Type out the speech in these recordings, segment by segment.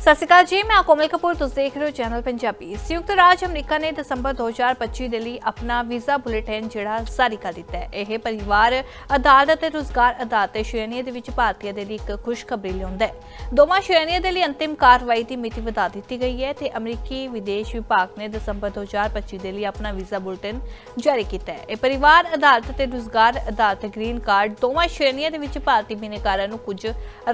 ਸਤਿ ਸ਼੍ਰੀ ਅਕਾਲ ਜੀ, ਮੈਂ ਕੋਮਲ ਕਪੂਰ, ਤੁਸੀਂ ਦੇਖ ਰਹੇ ਹੋ ਚੈਨਲ ਪੰਜਾਬੀ। ਸੰਯੁਕਤ ਰਾਜ ਅਮਰੀਕਾ ਨੇ ਦਸੰਬਰ 2025 ਦੇ ਲਈ ਆਪਣਾ ਵੀਜ਼ਾ ਬੁਲੇਟਿਨ ਜਿਹੜਾ ਜਾਰੀ ਕਰ ਦਿੱਤਾ ਹੈ। ਇਹ ਪਰਿਵਾਰ ਅਦਾਲਤ ਅਤੇ ਰੁਜ਼ਗਾਰ ਅਦਾਲਤ ਸ਼੍ਰੇਣੀ ਦੇ ਵਿੱਚ ਭਾਰਤੀਆਂ ਦੇ ਲਈ ਇੱਕ ਖੁਸ਼ਖਬਰੀ ਲਿਆਉਂਦਾ ਹੈ। ਦੋਵਾਂ ਸ਼੍ਰੇਣੀਆਂ ਦੇ ਲਈ ਅੰਤਿਮ ਕਾਰਵਾਈ ਦੀ ਮਿਤੀ ਵਧਾ ਦਿੱਤੀ ਗਈ ਹੈ ਤੇ ਅਮਰੀਕੀ ਵਿਦੇਸ਼ ਵਿਭਾਗ ਨੇ ਦਸੰਬਰ 2025 ਦੇ ਲਈ ਆਪਣਾ ਵੀਜ਼ਾ ਬੁਲੇਟਿਨ ਜਾਰੀ ਕੀਤਾ ਹੈ। ਇਹ ਪਰਿਵਾਰ ਅਦਾਲਤ ਅਤੇ ਰੁਜ਼ਗਾਰ ਅਦਾਲਤ ਗ੍ਰੀਨ ਕਾਰਡ ਦੋਵਾਂ ਸ਼੍ਰੇਣੀਆਂ ਦੇ ਵਿੱਚ ਭਾਰਤੀ ਬਿਨੇਕਾਰਾਂ ਨੂੰ ਕੁਝ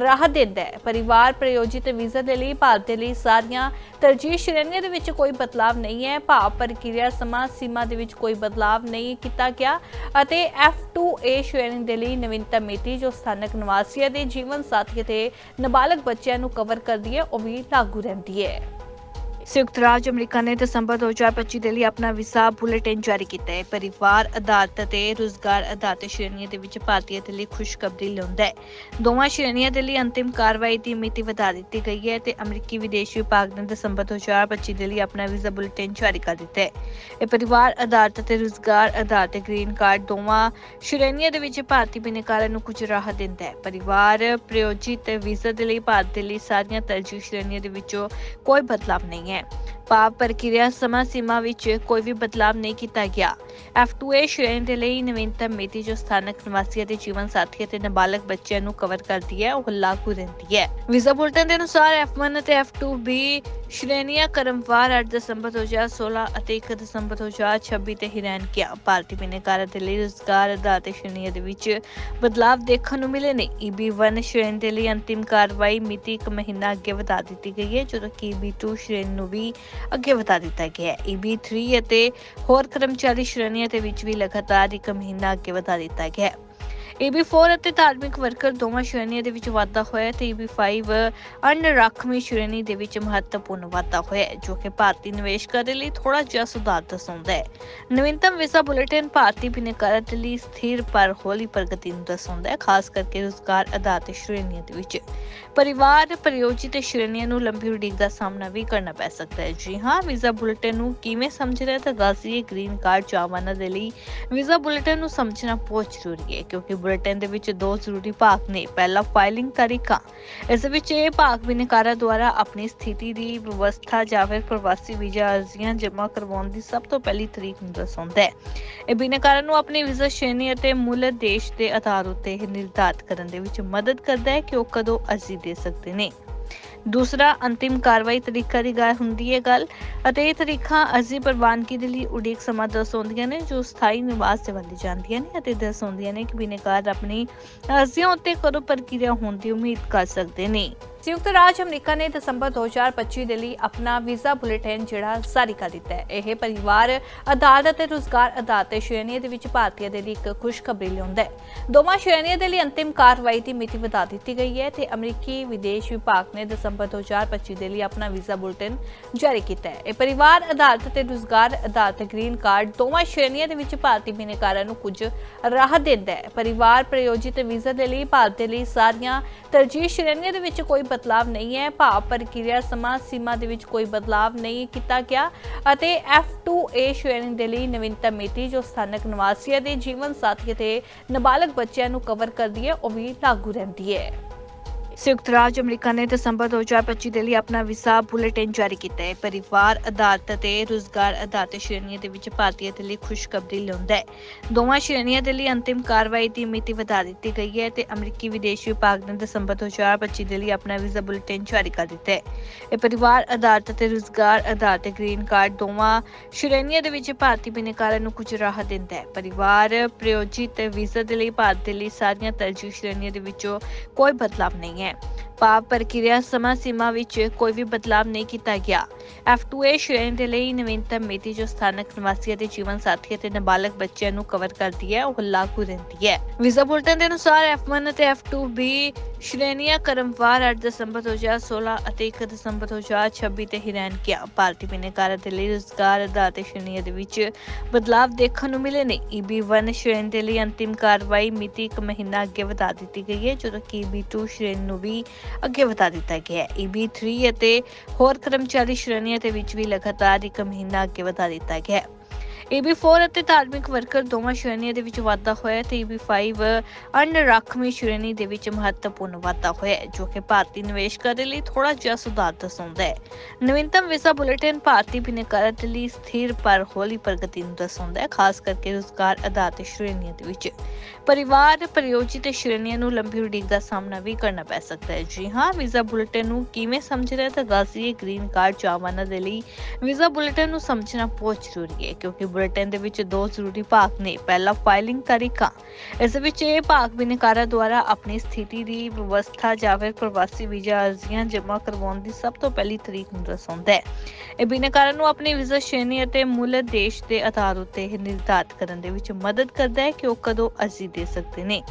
ਰਾਹਤ ਦਿੰਦਾ ਹੈ। ਪਰਿਵਾਰ ਪ੍ਰਯੋਜਿਤ ਵੀਜ਼ਾ ਦੇ ਲਈ ਭਾਰਤ ਦੇ ਲਈ ਸਾਰੀਆਂ ਤਰਜੀਹ ਸ਼੍ਰੇਣੀਆਂ ਦੇ ਵਿੱਚ ਕੋਈ ਬਦਲਾਵ ਨਹੀਂ ਹੈ। ਭਾਵ ਪ੍ਰਕਿਰਿਆ ਸਮਾਂ, ਸੀਮਾ ਦੇ ਵਿੱਚ ਕੋਈ ਬਦਲਾਵ ਨਹੀਂ ਕੀਤਾ ਗਿਆ ਅਤੇ F2A ਸ਼੍ਰੇਣੀ ਦੇ ਲਈ ਨਵੀਨਤਮ ਮਿਤੀ, ਜੋ ਸਥਾਨਕ ਨਿਵਾਸੀਆਂ ਦੇ ਜੀਵਨ ਸਾਥੀ ਅਤੇ ਨਾਬਾਲਗ ਬੱਚਿਆਂ ਨੂੰ ਕਵਰ ਕਰਦੀ ਹੈ, ਉਹ ਵੀ ਲਾਗੂ ਰਹਿੰਦੀ ਹੈ। ਸੰਯੁਕਤ ਰਾਜ ਅਮਰੀਕਾ ਨੇ ਦਸੰਬਰ 2025 ਦੇ ਲਈ ਆਪਣਾ ਵੀਜ਼ਾ ਬੁਲੇਟਿਨ ਜਾਰੀ ਕੀਤਾ ਹੈ। ਪਰਿਵਾਰ ਅਦਾਲਤ ਅਤੇ ਰੁਜ਼ਗਾਰ ਅਦਾਲਤ ਸ਼੍ਰੇਣੀਆਂ ਦੇ ਵਿੱਚ ਭਾਰਤੀਆਂ ਦੇ ਲਈ ਖੁਸ਼ਖਬਰੀ ਲਿਆਉਂਦਾ ਹੈ। ਦੋਵਾਂ ਸ਼੍ਰੇਣੀਆਂ ਦੇ ਲਈ ਅੰਤਿਮ ਕਾਰਵਾਈ ਦੀ ਮਿਤੀ ਵਧਾ ਦਿੱਤੀ ਗਈ ਹੈ ਤੇ ਅਮਰੀਕੀ ਵਿਦੇਸ਼ ਵਿਭਾਗ ਨੇ ਦਸੰਬਰ 2025 ਦੇ ਲਈ ਆਪਣਾ ਵੀਜ਼ਾ ਬੁਲੇਟਿਨ ਜਾਰੀ ਕਰ ਦਿੱਤਾ ਹੈ। ਇਹ ਪਰਿਵਾਰ ਅਦਾਲਤ ਅਤੇ ਰੁਜ਼ਗਾਰ ਅਦਾਲਤ ਗ੍ਰੀਨ ਕਾਰਡ ਦੋਵਾਂ ਸ਼੍ਰੇਣੀਆਂ ਦੇ ਵਿੱਚ ਭਾਰਤੀ ਬਿਨੇਕਾਰਾਂ ਨੂੰ ਕੁਝ ਰਾਹਤ ਦਿੰਦਾ ਹੈ। ਪਰਿਵਾਰ ਪ੍ਰਯੋਜਿਤ ਵੀਜ਼ਾ ਦੇ ਲਈ ਭਾਰਤ ਦੇ ਲਈ ਸਾਰੀਆਂ ਤਰਜੀਹ ਸ਼੍ਰੇਣੀਆਂ ਦੇ ਵਿੱਚੋਂ ਕੋਈ ਬਦਲਾਵ ਨਹੀਂ ਹੈ। también. ਭਾਵ ਪ੍ਰਕਿਰਿਆ ਸਮਾਂ ਸੀਮਾ ਵਿੱਚ ਕੋਈ ਵੀ ਬਦਲਾਵ ਨਹੀਂ ਕੀਤਾ ਗਿਆ। F2A ਸ਼੍ਰੇਣੀ ਦੇ ਲਈ ਨਵੀਨਤਮ ਮਿਤੀ ਜੋ ਸਥਾਨਕ ਨਿਵਾਸੀਆਂ ਦੇ ਜੀਵਨ ਸਾਥੀ ਅਤੇ ਨਾਬਾਲਗ ਬੱਚਿਆਂ ਨੂੰ ਕਵਰ ਕਰਦੀ ਹੈ, ਉਹ ਲਾਗੂ ਰਹਿੰਦੀ ਹੈ। ਵੀਜ਼ਾ ਬੁਲੇਟਿਨ ਦੇ ਅਨੁਸਾਰ F1 ਅਤੇ F2B ਸ਼੍ਰੇਣੀਆਂ ਕਰਮਵਾਰ 8 ਦਸੰਬਰ 2016 ਅਤੇ 1 ਦਸੰਬਰ 2026 ਤੇ ਹੀ ਰਹਿਣਗੀਆਂ ਭਾਰਤੀ ਬਿਨੇਕਾਰਾਂ ਦੇ ਲਈ ਰੁਜ਼ਗਾਰ ਅਦਾਲਤ ਸ਼੍ਰੇਣੀਆਂ ਦੇ ਵਿੱਚ ਬਦਲਾਵ ਦੇਖਣ ਨੂੰ ਮਿਲੇ ਨੇ। EB1 ਸ਼੍ਰੇਣੀ ਦੇ ਲਈ ਅੰਤਿਮ ਕਾਰਵਾਈ ਮਿਤੀ ਇੱਕ ਮਹੀਨਾ ਅੱਗੇ ਵਧਾ ਦਿੱਤੀ ਗਈ ਹੈ, ਜਦੋਂ ਕਿ EB2 ਸ਼੍ਰੇਣੀ ਨੂੰ ਵੀ ਅੱਗੇ ਵਧਾ ਦਿੱਤਾ ਗਿਆ ਹੈ। EB3 ਅਤੇ ਹੋਰ ਕਰਮਚਾਰੀ ਸ਼੍ਰੇਣੀਆਂ ਦੇ ਵਿੱਚ ਵੀ ਲਗਾਤਾਰ ਇੱਕ ਮਹੀਨਾ ਅੱਗੇ ਵਧਾ ਦਿੱਤਾ ਗਿਆ ਹੈ। EB4 ਅਤੇ ਧਾਰਮਿਕ ਵਰਕਰ ਦੋਵਾਂ ਸ਼੍ਰੇਣੀਆਂ ਦੇ ਵਿੱਚ ਵਾਧਾ ਹੋਇਆ ਹੈ ਤੇ EB5 ਅਨਰਾਖਵੀਂ ਸ਼੍ਰੇਣੀ ਦੇ ਵਿੱਚ ਮਹੱਤਵਪੂਰਨ ਵਾਧਾ ਹੋਇਆ ਜੋ ਕਿ ਭਾਰਤੀ ਨਿਵੇਸ਼ਕਾਂ ਦੇ ਲਈ ਥੋੜਾ ਜਿਹਾ ਸੁਧਾਰ ਦਰਸਾਉਂਦਾ ਹੈ। ਨਵੀਨਤਮ ਵੀਜ਼ਾ ਬੁਲੇਟਿਨ ਭਾਰਤੀ ਬਿਨੇਕਾਰਾਂ ਦੇ ਲਈ ਸਥਿਰ ਪਰ ਹੌਲੀ ਪ੍ਰਗਤੀ ਨੂੰ ਦਰਸਾਉਂਦਾ ਹੈ, ਖਾਸ ਕਰਕੇ ਰੁਜ਼ਗਾਰ ਅਦਾਲਤ ਸ਼੍ਰੇਣੀਆਂ ਦੇ ਵਿੱਚ। ਪਰਿਵਾਰ, ਪ੍ਰਯੋਜਿਤ ਸ਼੍ਰੇਣੀਆਂ ਨੂੰ ਲੰਬੀ ਉਡੀਕ ਦਾ ਸਾਹਮਣਾ ਵੀ ਕਰਨਾ ਪੈ ਸਕਦਾ ਹੈ। ਜੀ ਹਾਂ, ਵੀਜ਼ਾ ਬੁਲੇਟਿਨ ਨੂੰ ਕਿਵੇਂ ਸਮਝਣਾ ਹੈ ਤਾਂ ਗਾਜ਼ੀਏ ਗ੍ਰੀਨ ਕਾਰਡ ਚਾਹਵਾਨਾਂ ਦੇ ਲਈ। ਵੀਜ਼ਾ ਬੁਲੇਟਿਨ ਨੂੰ ਸਮਝਣਾ ਬਹੁਤ ਜ਼ਰੂਰੀ ਹੈ, ਕਿਉਂਕਿ ਬੁਲੇਟਿਨ ਦੇ ਵਿੱਚ ਦੋ ਜ਼ਰੂਰੀ ਭਾਗ ਨੇ। ਪਹਿਲਾ ਫਾਈਲਿੰਗ ਤਰੀਕਾ। ਇਸ ਵਿੱਚ ਇਹ ਭਾਗ ਬਿਨੇਕਾਰਾਂ ਦੁਆਰਾ ਆਪਣੀ ਸਥਿਤੀ ਦੀ ਵਿਵਸਥਾ ਜਾਂ ਫਿਰ ਪ੍ਰਵਾਸੀ ਵੀਜ਼ਾ ਅਰਜ਼ੀਆਂ ਜਮ੍ਹਾਂ ਕਰਵਾਉਣ ਦੀ ਸਭ ਤੋਂ ਪਹਿਲੀ ਤਰੀਕ ਨੂੰ ਦਰਸਾਉਂਦਾ ਹੈ। ਇਹ ਬਿਨੇਕਾਰਾਂ ਨੂੰ ਆਪਣੀ ਵੀਜ਼ਾ ਸ਼੍ਰੇਣੀ ਅਤੇ ਮੂਲ ਦੇਸ਼ ਦੇ ਆਧਾਰ ਉੱਤੇ ਨਿਰਧਾਰਤ ਕਰਨ ਦੇ ਵਿੱਚ ਮਦਦ ਕਰਦਾ ਹੈ ਕਿ ਉਹ ਕਦੋਂ ਅਰਜ਼ੀ ਦੇ ਸਕਦੇ ਨੇ। ਦੂਸਰਾ ਅੰਤਿਮ ਕਾਰਵਾਈ ਤਰੀਕਾ ਦੀ ਗੱਲ ਹੁੰਦੀ ਹੈ ਗੱਲ, ਅਤੇ ਇਹ ਤਰੀਕਾ ਅਰਜ਼ੀ ਪ੍ਰਵਾਨਗੀ ਦੇ ਲਈ ਉਡੀਕ ਸਮਾਂ ਦਰਸਾਉਂਦੀਆਂ ਨੇ, ਜੋ ਸਥਾਈ ਨਿਵਾਸ ਤੇ ਵੰਡੀ ਜਾਂਦੀਆਂ ਨੇ ਅਤੇ ਦਰਸਾਉਂਦੀਆਂ ਨੇ ਕਿ ਬਿਨੇਕਾਰ ਆਪਣੀ ਅਰਜ਼ੀਆਂ ਉੱਤੇ ਕਰੋ ਪ੍ਰਕਿਰਿਆ ਹੋਣ ਦੀ ਉਮੀਦ ਕਰ ਸਕਦੇ ਨੇ। ਸੰਯੁਕਤ ਰਾਜ ਅਮਰੀਕਾ ਨੇ ਦਸੰਬਰ 2025 ਦੇ ਲਈ ਆਪਣਾ ਵੀਜ਼ਾ ਬੁਲੇਟਿਨ ਜਿਹੜਾ ਜਾਰੀ ਕਰ ਦਿੱਤਾ ਹੈ। ਇਹ ਪਰਿਵਾਰ ਅਦਾਲਤ ਅਤੇ ਰੁਜ਼ਗਾਰ ਅਦਾਲਤ ਦੇ ਸ਼੍ਰੇਣੀਆਂ ਦੇ ਵਿੱਚ ਭਾਰਤੀਆਂ ਦੇ ਲਈ ਇੱਕ ਖੁਸ਼ਖਬਰੀ ਲਿਆਉਂਦਾ ਹੈ। ਦੋਵਾਂ ਸ਼੍ਰੇਣੀਆਂ ਦੇ ਲਈ ਅੰਤਿਮ ਕਾਰਵਾਈ ਦੀ ਮਿਤੀ ਵਧਾ ਦਿੱਤੀ ਗਈ ਹੈ ਤੇ ਅਮਰੀਕੀ ਵਿਦੇਸ਼ ਵਿਭਾਗ ਨੇ ਦਸੰਬਰ 2025 ਦੇ ਲਈ ਆਪਣਾ ਵੀਜ਼ਾ ਬੁਲੇਟਿਨ ਜਾਰੀ ਕੀਤਾ ਹੈ। ਇਹ ਪਰਿਵਾਰ ਅਦਾਲਤ ਅਤੇ ਰੁਜ਼ਗਾਰ ਅਦਾਲਤ ਗ੍ਰੀਨ ਕਾਰਡ ਦੋਵਾਂ ਸ਼੍ਰੇਣੀਆਂ ਦੇ ਵਿੱਚ ਭਾਰਤੀ ਬਿਨੇਕਾਰਾਂ ਨੂੰ ਕੁਝ ਰਾਹਤ ਦਿੰਦਾ ਹੈ। ਪਰਿਵਾਰ ਪ੍ਰਯੋਜਿਤ ਵੀਜ਼ਾ ਦੇ ਲਈ ਭਾਰਤ ਦੇ ਲਈ ਸਾਰੀਆਂ ਤਰਜੀਹ ਸ਼੍ਰੇਣੀਆਂ ਦੇ ਵਿੱਚ ਕੋਈ ਬਦਲਾਵ ਨਹੀਂ ਹੈ। ਭਾਵ ਪ੍ਰਕਿਰਿਆ ਸਮਾਂ ਸੀਮਾ ਦੇ ਵਿੱਚ ਕੋਈ ਬਦਲਾਵ ਨਹੀਂ ਕੀਤਾ ਗਿਆ ਅਤੇ F2A ਸ਼੍ਰੇਣੀ ਦੇ ਲਈ ਨਵੀਨਤਮ ਮਿਤੀ, ਜੋ ਸਥਾਨਕ ਨਿਵਾਸੀਆਂ ਦੇ ਜੀਵਨ ਸਾਥੀ ਅਤੇ ਨਾਬਾਲਗ ਬੱਚਿਆਂ ਨੂੰ ਕਵਰ ਕਰਦੀ ਹੈ, ਉਹ ਵੀ ਲਾਗੂ ਰਹਿੰਦੀ ਹੈ। ਸੰਯੁਕਤ ਰਾਜ ਅਮਰੀਕਾ ਨੇ ਦਸੰਬਰ 2025 ਦੇ ਲਈ ਆਪਣਾ ਵੀਜ਼ਾ ਬੁਲੇਟਿਨ ਜਾਰੀ ਕੀਤਾ ਹੈ। ਪਰਿਵਾਰ ਅਦਾਲਤ ਅਤੇ ਰੁਜ਼ਗਾਰ ਅਦਾਲਤ ਸ਼੍ਰੇਣੀਆਂ ਦੇ ਵਿੱਚ ਭਾਰਤੀਆਂ ਦੇ ਲਈ ਖੁਸ਼ਖਬਰੀ ਲਿਆਉਂਦਾ ਹੈ। ਦੋਵਾਂ ਸ਼੍ਰੇਣੀਆਂ ਦੇ ਲਈ ਅੰਤਿਮ ਕਾਰਵਾਈ ਦੀ ਮਿਤੀ ਵਧਾ ਦਿੱਤੀ ਗਈ ਹੈ ਤੇ ਅਮਰੀਕੀ ਵਿਦੇਸ਼ ਵਿਭਾਗ ਨੇ ਦਸੰਬਰ 2025 ਦੇ ਲਈ ਆਪਣਾ ਵੀਜ਼ਾ ਬੁਲੇਟਿਨ ਜਾਰੀ ਕਰ ਦਿੱਤਾ ਹੈ। ਇਹ ਪਰਿਵਾਰ ਅਦਾਲਤ ਅਤੇ ਰੁਜ਼ਗਾਰ ਅਦਾਲਤ ਗ੍ਰੀਨ ਕਾਰਡ ਦੋਵਾਂ ਸ਼੍ਰੇਣੀਆਂ ਦੇ ਵਿੱਚ ਭਾਰਤੀ ਬਿਨੇਕਾਰਾਂ ਨੂੰ ਕੁਝ ਰਾਹਤ ਦਿੰਦਾ ਹੈ। ਪਰਿਵਾਰ ਪ੍ਰਯੋਜਿਤ ਵੀਜ਼ਾ ਦੇ ਲਈ ਭਾਰਤ ਦੇ ਲਈ ਸਾਰੀਆਂ ਤਰਜੀਹ ਸ਼੍ਰੇਣੀਆਂ ਦੇ ਵਿੱਚੋਂ ਕੋਈ ਬਦਲਾਵ ਨਹੀਂ ਹੈ। también. ਭਾਵ ਪ੍ਰਕਿਰਿਆ ਸਮਾਂ ਸੀਮਾ ਵਿੱਚ ਕੋਈ ਵੀ ਬਦਲਾਵ ਨਹੀਂ ਕੀਤਾ ਗਿਆ। F2A ਸ਼੍ਰੇਣੀ ਦੇ ਲਈ ਨਵੀਨਤਮ ਮਿਤੀ ਜੋ ਸਥਾਨਕ ਨਿਵਾਸੀਆਂ ਦੇ ਜੀਵਨ ਸਾਥੀ ਅਤੇ ਨਾਬਾਲਗ ਬੱਚਿਆਂ ਨੂੰ ਕਵਰ ਕਰਦੀ ਹੈ, ਉਹ ਲਾਗੂ ਰਹਿੰਦੀ ਹੈ। ਵੀਜ਼ਾ ਬੁਲੇਟਿਨ ਦੇ ਅਨੁਸਾਰ F1 ਅਤੇ F2B ਸ਼੍ਰੇਣੀਆਂ ਕਰਮਵਾਰ 8 ਦਸੰਬਰ 2016 ਅਤੇ 1 ਦਸੰਬਰ 2026 ਤੇ ਹੀ ਰਹਿਣਗੀਆਂ ਭਾਰਤੀ ਬਿਨੇਕਾਰਾਂ ਦੇ ਲਈ ਰੁਜ਼ਗਾਰ ਅਦਾਲਤ ਸ਼੍ਰੇਣੀਆਂ ਦੇ ਵਿੱਚ ਬਦਲਾਵ ਦੇਖਣ ਨੂੰ ਮਿਲੇ ਨੇ। EB1 ਸ਼੍ਰੇਣੀ ਦੇ ਲਈ ਅੰਤਿਮ ਕਾਰਵਾਈ ਮਿਤੀ ਇੱਕ ਮਹੀਨਾ ਅੱਗੇ ਵਧਾ ਦਿੱਤੀ ਗਈ ਹੈ, ਜਦੋਂ ਕਿ EB2 ਸ਼੍ਰੇਣੀ ਨੂੰ ਵੀ ਅੱਗੇ ਵਧਾ ਦਿੱਤਾ ਗਿਆ ਹੈ। EB3 ਅਤੇ ਹੋਰ ਕਰਮਚਾਰੀ ਸ਼੍ਰੇਣੀਆਂ ਦੇ ਵਿੱਚ ਵੀ ਲਗਾਤਾਰ ਇੱਕ ਮਹੀਨਾ ਅੱਗੇ ਵਧਾ ਦਿੱਤਾ ਗਿਆ ਹੈ। EB4 ਅਤੇ ਧਾਰਮਿਕ ਵਰਕਰ ਦੋਵਾਂ ਸ਼੍ਰੇਣੀਆਂ ਦੇ ਵਿੱਚ ਵਾਧਾ ਹੋਇਆ ਹੈ ਤੇ EB5 ਅਨ ਸ਼੍ਰੇਣੀ ਦੇ ਵਿੱਚ ਮਹੱਤਵਪੂਰਨ ਵਾਧਾ ਹੋਇਆ ਜੋ ਕਿ ਭਾਰਤੀ ਨਿਵੇਸ਼ਕਾਂ ਦੇ ਲਈ ਥੋੜਾ ਜਿਹਾ ਸੁਧਾਰ ਦਰਸਾਉਂਦਾ ਹੈ। ਨਵੀਨਤਮ ਵੀਜ਼ਾ ਬੁਲੇਟਿਨ ਭਾਰਤੀ ਬਿਨੈਕਾਰਾਂ ਦੇ ਲਈ ਸਥਿਰ ਪਰ ਹੌਲੀ ਪ੍ਰਗਤੀ ਨੂੰ ਦਰਸਾਉਂਦਾ ਹੈ, ਖਾਸ ਕਰਕੇ ਰੁਜ਼ਗਾਰ ਆਧਾਰਿਤ ਸ਼੍ਰੇਣੀਆਂ ਦੇ ਵਿੱਚ। ਪਰਿਵਾਰ, ਪ੍ਰਯੋਜਿਤ ਸ਼੍ਰੇਣੀਆਂ ਨੂੰ ਲੰਬੀ ਉਡੀਕ ਦਾ ਸਾਹਮਣਾ ਵੀ ਕਰਨਾ ਪੈ ਸਕਦਾ ਹੈ। ਜੀ ਹਾਂ, ਵੀਜ਼ਾ ਬੁਲੇਟਿਨ ਨੂੰ ਕਿਵੇਂ ਸਮਝਣਾ ਰਿਹਾ ਤਾਂ ਗਾਜ਼ੀਏ ਗ੍ਰੀਨ ਕਾਰਡ ਚਾਹਵਾਨਾਂ ਦੇ ਲਈ ਵੀਜ਼ਾ ਬੁਲੇਟਿਨ ਨੂੰ ਸਮਝਣਾ ਬਹੁਤ ਜ਼ਰੂਰੀ ਹੈ, ਕਿਉਂਕਿ ਬੁਲੇਟਿਨ ਦੇ ਵਿੱਚ ਦੋ ਜ਼ਰੂਰੀ ਭਾਗ ਨੇ। ਪਹਿਲਾ ਫਾਈਲਿੰਗ ਤਰੀਕਾ। ਇਸ ਵਿੱਚ ਇਹ ਭਾਗ ਬਿਨਕਾਰਾਂ ਦੁਆਰਾ ਆਪਣੀ ਸਥਿਤੀ ਦੀ ਵਿਵਸਥਾ ਜਾਂ ਫਿਰ ਪ੍ਰਵਾਸੀ ਵੀਜ਼ਾ ਅਰਜ਼ੀਆਂ ਜਮ੍ਹਾਂ ਕਰਵਾਉਣ ਦੀ ਸਭ ਤੋਂ ਪਹਿਲੀ ਤਰੀਕ ਨੂੰ ਦਰਸਾਉਂਦਾ ਹੈ। ਇਹ ਬਿਨਕਾਰਾਂ ਨੂੰ ਆਪਣੀ ਵੀਜ਼ਾ ਸ਼੍ਰੇਣੀ ਅਤੇ ਮੁੱਲ ਦੇਸ਼ ਦੇ ਆਧਾਰ ਉੱਤੇ ਨਿਰਧਾਰਤ ਕਰਨ ਦੇ ਵਿੱਚ ਮਦਦ ਕਰਦਾ ਹੈ ਕਿ ਉਹ ਕਦੋਂ ਅਰਜ਼ੀ ਦੇ ਸਕਦੇ ਨੇ।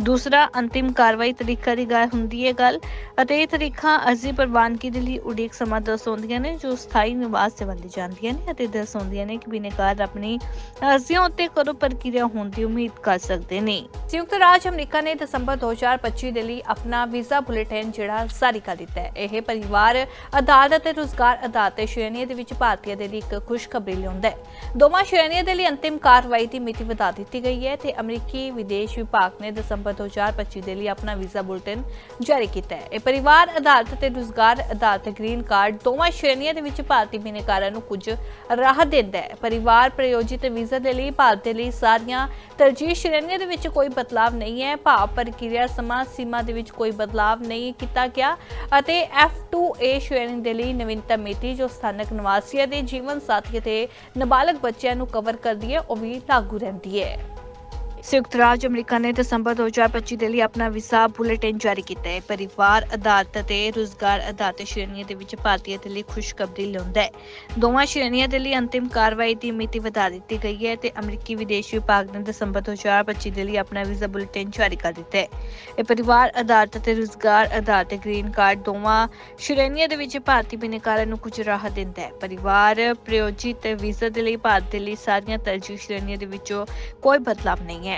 ਦੂਸਰਾ ਅੰਤਿਮ ਕਾਰਵਾਈ ਤਰੀਕਾ ਦੀ ਗੱਲ ਹੁੰਦੀ ਹੈ ਗੱਲ, ਅਤੇ ਇਹ ਤਰੀਕਾ ਅਰਜ਼ੀ ਪ੍ਰਵਾਨਗੀ ਦੇ ਲਈ ਉਡੀਕ ਸਮਾਂ ਦਰਸਾਉਂਦੀਆਂ ਨੇ, ਜੋ ਸਥਾਈ ਨਿਵਾਸ ਦੇ ਵੱਲ ਜਾਂਦੀਆਂ ਨੇ ਅਤੇ ਦਰਸਾਉਂਦੀਆਂ ਨੇ ਕਿ ਬਿਨੇਕਾਰ ਆਪਣੀ ਅਰਜ਼ੀਆਂ ਉੱਤੇ ਕਦੋਂ ਪ੍ਰਕਿਰਿਆ ਹੋਣ ਦੀ ਉਮੀਦ ਕਰ ਸਕਦੇ ਨੇ। ਸੰਯੁਕਤ ਰਾਜ ਅਮਰੀਕਾ ਨੇ ਦਸੰਬਰ 2025 ਦੇ ਲਈ ਆਪਣਾ ਵੀਜ਼ਾ ਬੁਲੇਟਿਨ ਜਿਹੜਾ ਜਾਰੀ ਕਰ ਦਿੱਤਾ ਹੈ। ਇਹ ਪਰਿਵਾਰ ਆਧਾਰ ਅਤੇ ਰੁਜ਼ਗਾਰ ਤੇ ਸ਼੍ਰੇਣੀਆਂ ਦੇ ਵਿੱਚ ਭਾਰਤੀਆਂ ਦੇ ਲਈ ਇੱਕ ਖੁਸ਼ਖਬਰੀ ਲਿਆਉਂਦਾ ਹੈ। ਦੋਵਾਂ ਸ਼੍ਰੇਣੀਆਂ ਦੇ ਲਈ ਅੰਤਿਮ ਕਾਰਵਾਈ ਦੀ ਮਿਤੀ ਵਧਾ ਦਿੱਤੀ ਗਈ ਹੈ ਤੇ ਅਮਰੀਕੀ ਵਿਦੇਸ਼ ਵਿਭਾਗ ਨੇ ਦਸੰਬਰ 2025 ਦੇ ਲਈ ਆਪਣਾ ਵੀਜ਼ਾ ਬੁਲੇਟਿਨ ਜਾਰੀ ਕੀਤਾ ਹੈ। ਇਹ ਪਰਿਵਾਰ ਅਦਾਲਤ ਤੇ ਰੁਜ਼ਗਾਰ ਅਦਾਲਤ ਗ੍ਰੀਨ ਕਾਰਡ ਦੋਵਾਂ ਸ਼੍ਰੇਣੀਆਂ ਦੇ ਵਿੱਚ ਭਾਰਤੀ ਬਿਨੇਕਾਰਾਂ ਨੂੰ ਕੁਝ ਰਾਹਤ ਦਿੰਦਾ ਹੈ। ਪਰਿਵਾਰ ਪ੍ਰਯੋਜਿਤ ਵੀਜ਼ਾ ਦੇ ਲਈ ਭਾਰਤ ਦੇ ਲਈ ਸਾਰੀਆਂ ਤਰਜੀਹ ਸ਼੍ਰੇਣੀਆਂ ਦੇ ਵਿੱਚ ਕੋਈ ਬਦਲਾਵ ਨਹੀਂ ਹੈ। ਭਾਵ ਪ੍ਰਕਿਰਿਆ ਸਮਾਂ ਸੀਮਾ ਦੇ ਵਿੱਚ ਕੋਈ ਬਦਲਾਵ ਨਹੀਂ ਕੀਤਾ ਗਿਆ ਅਤੇ F2A ਸ਼੍ਰੇਣੀ ਦੇ ਲਈ ਨਵੀਨਤਮ ਮਿਤੀ ਜੋ ਸਥਾਨਕ ਨਿਵਾਸੀਆਂ ਦੇ ਜੀਵਨ ਸਾਥੀ ਅਤੇ ਨਾਬਾਲਗ ਬੱਚਿਆਂ ਨੂੰ ਕਵਰ ਕਰਦੀ ਹੈ, ਉਹ ਵੀ ਲਾਗੂ ਰਹਿੰਦੀ ਹੈ। ਸੰਯੁਕਤ ਰਾਜ ਅਮਰੀਕਾ ਨੇ ਦਸੰਬਰ 2025 ਦੇ ਲਈ ਆਪਣਾ ਵੀਜ਼ਾ ਬੁਲੇਟਿਨ ਜਾਰੀ ਕੀਤਾ ਹੈ। ਪਰਿਵਾਰ ਅਦਾਲਤ ਅਤੇ ਰੁਜ਼ਗਾਰ ਅਦਾਲਤ ਸ਼੍ਰੇਣੀਆਂ ਦੇ ਵਿੱਚ ਭਾਰਤੀਆਂ ਦੇ ਲਈ ਖੁਸ਼ਖਬਰੀ ਲਿਆਉਂਦਾ ਹੈ। ਦੋਵਾਂ ਸ਼੍ਰੇਣੀਆਂ ਦੇ ਲਈ ਅੰਤਿਮ ਕਾਰਵਾਈ ਦੀ ਮਿਤੀ ਵਧਾ ਦਿੱਤੀ ਗਈ ਹੈ ਤੇ ਅਮਰੀਕੀ ਵਿਦੇਸ਼ ਵਿਭਾਗ ਨੇ ਦਸੰਬਰ 2025 ਦੇ ਲਈ ਆਪਣਾ ਵੀਜ਼ਾ ਬੁਲੇਟਿਨ ਜਾਰੀ ਕਰ ਦਿੱਤਾ ਹੈ। ਇਹ ਪਰਿਵਾਰ ਅਦਾਲਤ ਅਤੇ ਰੁਜ਼ਗਾਰ ਅਦਾਲਤ ਗ੍ਰੀਨ ਕਾਰਡ ਦੋਵਾਂ ਸ਼੍ਰੇਣੀਆਂ ਦੇ ਵਿੱਚ ਭਾਰਤੀ ਬਿਨੇਕਾਰਾਂ ਨੂੰ ਕੁਝ ਰਾਹਤ ਦਿੰਦਾ ਹੈ। ਪਰਿਵਾਰ ਪ੍ਰਯੋਜਿਤ ਵੀਜ਼ਾ ਦੇ ਲਈ ਭਾਰਤ ਦੇ ਲਈ ਸਾਰੀਆਂ ਤਰਜੀਹ ਸ਼੍ਰੇਣੀਆਂ ਦੇ ਵਿੱਚੋਂ ਕੋਈ ਬਦਲਾਵ ਨਹੀਂ ਹੈ।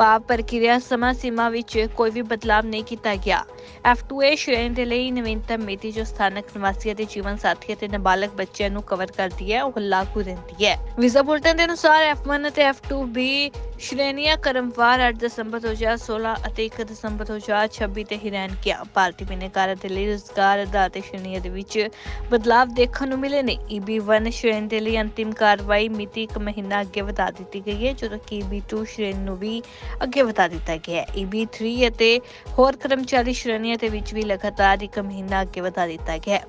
ਭਾਵ ਪ੍ਰਕਿਰਿਆ ਸਮਾਂ ਸੀਮਾ ਵਿੱਚ ਕੋਈ ਵੀ ਬਦਲਾਵ ਨਹੀਂ ਕੀਤਾ ਗਿਆ। F2A ਸ਼੍ਰੇਣੀ ਦੇ ਲਈ ਨਵੀਨਤਮ ਮਿਤੀ ਜੋ ਸਥਾਨਕ ਨਿਵਾਸੀਆਂ ਦੇ ਜੀਵਨ ਸਾਥੀ ਅਤੇ ਨਾਬਾਲਗ ਬੱਚਿਆਂ ਨੂੰ ਕਵਰ ਕਰਦੀ ਹੈ, ਉਹ ਲਾਗੂ ਰਹਿੰਦੀ ਹੈ। ਵੀਜ਼ਾ ਬੁਲੇਟਿਨ ਦੇ ਅਨੁਸਾਰ F1 ਅਤੇ F2B ਸ਼੍ਰੇਣੀਆਂ ਕਰਮਵਾਰ 8 ਦਸੰਬਰ 2016 ਅਤੇ 1 ਦਸੰਬਰ 2026 ਤੇ ਹੀ ਰਹਿਣ ਭਾਰਤੀ ਬਿਨੇਕਾਰਾਂ ਦੇ ਲਈ ਰੁਜ਼ਗਾਰ ਆਧਾਰ ਤੇ ਸ਼੍ਰੇਣੀਆਂ ਦੇ ਵਿੱਚ ਬਦਲਾਵ ਦੇਖਣ ਨੂੰ ਮਿਲੇ ਨੇ। EB1 ਸ਼੍ਰੇਣੀ ਦੇ ਲਈ ਅੰਤਿਮ ਕਾਰਵਾਈ ਮਿਤੀ ਇੱਕ ਮਹੀਨਾ ਅੱਗੇ ਵਧਾ ਦਿੱਤੀ ਗਈ ਹੈ, ਜਦੋਂ ਕਿ EB2 ਸ਼੍ਰੇਣੀ ਨੂੰ ਵੀ ਅੱਗੇ ਵਧਾ ਦਿੱਤਾ ਗਿਆ ਹੈ। EB3 ਅਤੇ ਹੋਰ ਕਰਮਚਾਰੀ ਸ਼੍ਰੇਣੀਆਂ ਦੇ ਵਿੱਚ ਵੀ ਲਗਾਤਾਰ ਇੱਕ ਮਹੀਨਾ ਅੱਗੇ ਵਧਾ ਦਿੱਤਾ ਗਿਆ ਹੈ।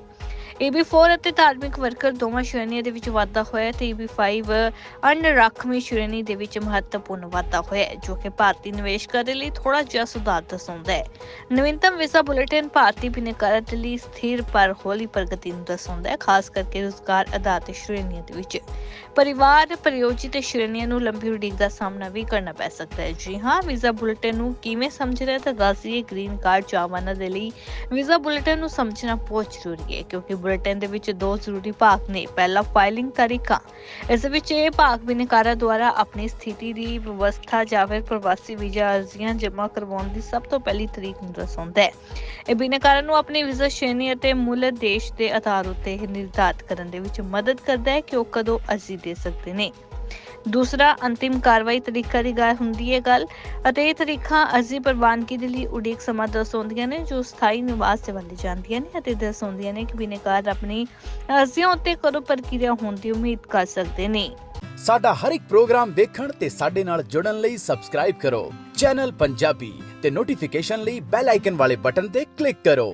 EB4 ਅਤੇ ਧਾਰਮਿਕ ਵਰਕਰ ਦੋਵਾਂ ਸ਼੍ਰੇਣੀਆਂ ਦੇ ਵਿੱਚ ਵਾਧਾ ਹੋਇਆ ਹੈ ਤੇ EB5 ਅਨ ਸ਼੍ਰੇਣੀ ਦੇ ਵਿੱਚ ਮਹੱਤਵਪੂਰਨ ਵਾਧਾ ਹੋਇਆ ਹੈ, ਜੋ ਕਿ ਭਾਰਤੀ ਨਿਵੇਸ਼ਕਾਂ ਦੇ ਲਈ ਥੋੜਾ ਜਿਹਾ ਸੁਧਾਰ ਦਰਸਾਉਂਦਾ ਹੈ। ਨਵੀਨਤਮ ਵੀਜ਼ਾ ਬੁਲੇਟਿਨ ਭਾਰਤੀ ਬਿਨੈਕਾਰਾਂ ਦੇ ਲਈ ਸਥਿਰ ਪਰ ਹੌਲੀ ਪ੍ਰਗਤੀ ਨੂੰ ਦਰਸਾਉਂਦਾ ਹੈ, ਖਾਸ ਕਰਕੇ ਰੁਜ਼ਗਾਰ ਆਧਾਰਿਤ ਸ਼੍ਰੇਣੀਆਂ ਦੇ ਵਿੱਚ। ਪਰਿਵਾਰ, ਪ੍ਰਯੋਜਿਤ ਸ਼੍ਰੇਣੀਆਂ ਨੂੰ ਲੰਬੀ ਉਡੀਕ ਦਾ ਸਾਹਮਣਾ ਵੀ ਕਰਨਾ ਪੈ ਸਕਦਾ ਹੈ। ਜੀ ਹਾਂ, ਵੀਜ਼ਾ ਬੁਲੇਟਿਨ ਨੂੰ ਕਿਵੇਂ ਸਮਝਣਾ ਰਿਹਾ ਤਾਂ ਗਾਜ਼ੀਏ ਗ੍ਰੀਨ ਕਾਰਡ ਚਾਹਵਾਨਾਂ ਦੇ ਲਈ ਵੀਜ਼ਾ ਬੁਲੇਟਿਨ ਨੂੰ ਸਮਝਣਾ ਬਹੁਤ ਜ਼ਰੂਰੀ ਹੈ, ਕਿਉਂਕਿ ਬੁਲੇਟਿਨ ਦੇ ਵਿੱਚ ਦੋ ਜ਼ਰੂਰੀ ਭਾਗ ਨੇ। ਪਹਿਲਾ ਫਾਈਲਿੰਗ ਤਰੀਕਾ। ਇਸ ਵਿੱਚ ਇਹ ਭਾਗ ਬਿਨਕਾਰਾਂ ਦੁਆਰਾ ਆਪਣੀ ਸਥਿਤੀ ਦੀ ਵਿਵਸਥਾ ਜਾਂ ਫਿਰ ਪ੍ਰਵਾਸੀ ਵੀਜ਼ਾ ਅਰਜ਼ੀਆਂ ਜਮ੍ਹਾਂ ਕਰਵਾਉਣ ਦੀ ਸਭ ਤੋਂ ਪਹਿਲੀ ਤਰੀਕ ਨੂੰ ਦਰਸਾਉਂਦਾ ਹੈ। ਇਹ ਬਿਨਕਾਰਾਂ ਨੂੰ ਆਪਣੀ ਵੀਜ਼ਾ ਸ਼੍ਰੇਣੀ ਅਤੇ ਮੁੱਲ ਦੇਸ਼ ਦੇ ਆਧਾਰ ਉੱਤੇ ਨਿਰਧਾਰਤ ਕਰਨ ਦੇ ਵਿੱਚ ਮਦਦ ਕਰਦਾ ਹੈ ਕਿ ਉਹ ਕਦੋਂ ਅਰਜ਼ੀ ਦੇ ਸਕਦੇ ਨੇ। ਦੂਸਰਾ ਅੰਤਿਮ ਕਾਰਵਾਈ ਤਰੀਕਾ ਦੀ ਗੱਲ ਹੁੰਦੀ ਹੈ ਗੱਲ, ਅਤੇ ਇਹ ਤਰੀਕਾ ਅਰਜ਼ੀ ਪ੍ਰਵਾਨਗੀ ਦੇ ਲਈ ਉਡੀਕ ਸਮਾਂ ਦਰਸਾਉਂਦੀਆਂ ਨੇ, ਜੋ ਸਥਾਈ ਨਿਵਾਸ ਦੇ ਵੱਲ ਜਾਂਦੀਆਂ ਨੇ, ਅਤੇ ਦਰਸਾਉਂਦੀਆਂ ਨੇ ਕਿ ਬਿਨੇਕਾਰ ਆਪਣੀ ਅਰਜ਼ੀਆਂ ਉੱਤੇ ਕਦੋਂ ਪ੍ਰਕਿਰਿਆ ਹੋਣ ਦੀ ਉਮੀਦ ਕਰ ਸਕਦੇ ਨੇ। ਸਾਡਾ ਹਰ ਇੱਕ ਪ੍ਰੋਗਰਾਮ ਦੇਖਣ ਤੇ ਸਾਡੇ ਨਾਲ ਜੁੜਨ ਲਈ ਸਬਸਕ੍ਰਾਈਬ ਕਰੋ। ਚੈਨਲ ਪੰਜਾਬੀ ਤੇ ਨੋਟੀਫਿਕੇਸ਼ਨ ਲਈ ਬੈਲ ਆਈਕਨ ਵਾਲੇ ਬਟਨ ਤੇ ਕਲਿੱਕ ਕਰੋ।